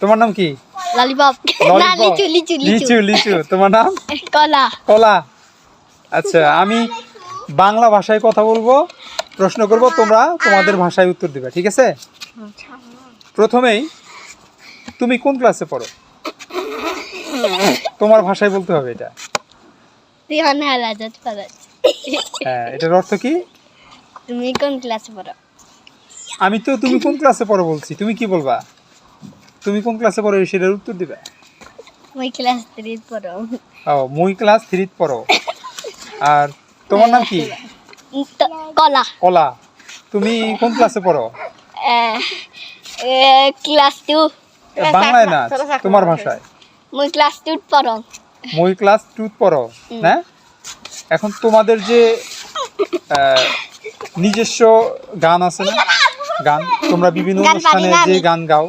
তোমার নাম কি? ললিপপ। না লিচু লিচু লিচু। লিচু তোমার নাম? কলা। কলা। আচ্ছা আমি বাংলা ভাষায় কথা বলব প্রশ্ন করব তোমরা তোমাদের ভাষায় উত্তর দিবে ঠিক আছে? প্রথমেই তুমি কোন ক্লাসে পড়ো? তোমার ভাষায় বলতে হবে এটা। হ্যাঁ এটার অর্থ কি? তুমি কোন ক্লাসে পড়ো? আমি তো তুমি কোন ক্লাসে পড়ো বলছি? তুমি কি বলবা? তুমি কোন ক্লাসে পড়ো? সেটার উত্তর দিবে। ওই ক্লাস থ্রি পড়ো। ও মুই ক্লাস থ্রিত পড়ো। আর তোমার নাম কি? কলা। কলা। তুমি কোন ক্লাসে পড়ো? ক্লাস টু বাংলায় না তোমার ভাষায়। মুই ক্লাস টু পড়ো। মই ক্লাস টুত পড়ো না? এখন তোমাদের যে নিজস্ব গান আছে না? গান? তোমরা বিভিন্ন অনুষ্ঠানে যে গান গাও।